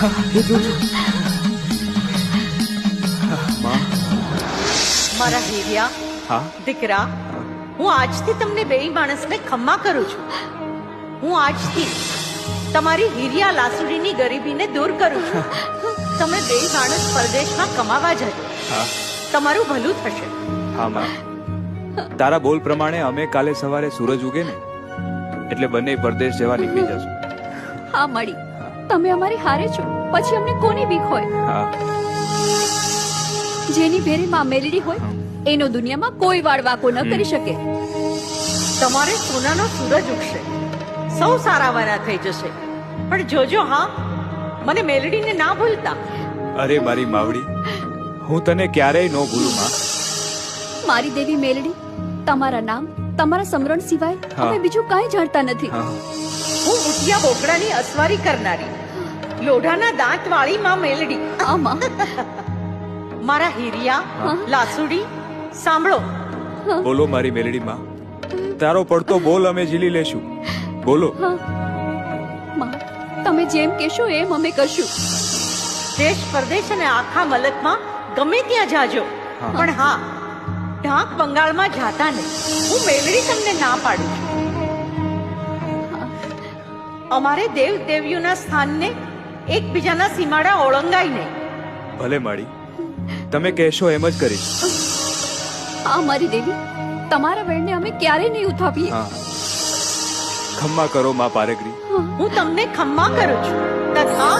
એ જો. માં મારા હીરિયા હા? દીકરા હું આજથી તમને બે માણસને ખમ્મા કરું છું. હું આજથી તમારી હીરિયા લાસુડીની ગરીબીને દૂર કરું છું. તમે બે માણસ પરદેશમાં કમાવા જજો હા? તમારું ભલું થશે. હા માં. તારા બોલ પ્રમાણે અમે કાલે સવારે સૂરજ ઉગે ને એટલે બંને પરદેશ જવા નીકળી જશું. હા મળી. તમે અમારી હારે છો. પછી અમને કોની બીક હોય? જેની ભેરીમાં મેલડી હોય એનો દુનિયામાં કોઈ વાળ વાકો ન કરી શકે. તમારે સોનાનો સૂરજ ઉગશે. સૌ સારા વારા થઈ જશે. પણ જોજો હા મને મેલડીને ના ભૂલતા. અરે મારી માવડી હું તને ક્યારેય ન ભૂલું માં. મારી દેવી મેલડી તમારા નામ તમારા સમરણ સિવાય. અમે બીજું કાંઈ જાણતા નથી. હું ઉઠિયા બોકડાની અસવારી કરનારી. લોઢાના દાંત વાળી માં મેલડી. આમાં? મારા હીરિયા લાસુડી સાંભળો. બોલો મારી મેલડી માં. તારો પડતો બોલ અમે ઝીલી લેશું. બોલો. માં તમે જેમ કહેશો એમ અમે કરશું. દેશ પરદેશ અને આખા મલકમાં ગમે ત્યાં જાજો. પણ હા ઢાંક બંગાળમાં જાતા નહીં. હું મેલડી તમને ના પાડું છું. અમારે દેવ દેવીઓના સ્થાનને એકબીજાના સીમાડા ઓળંગાય નહીં ભલે માડી તમે કહેશો એમ જ કરીશ. આ મારી દેવી તમારા વેણને અમે ક્યારેય નહીં ઉઠાવીએ. ખમ્મા કરો માં પારેગરી. હું તમને ખમ્મા કરું છું. તથા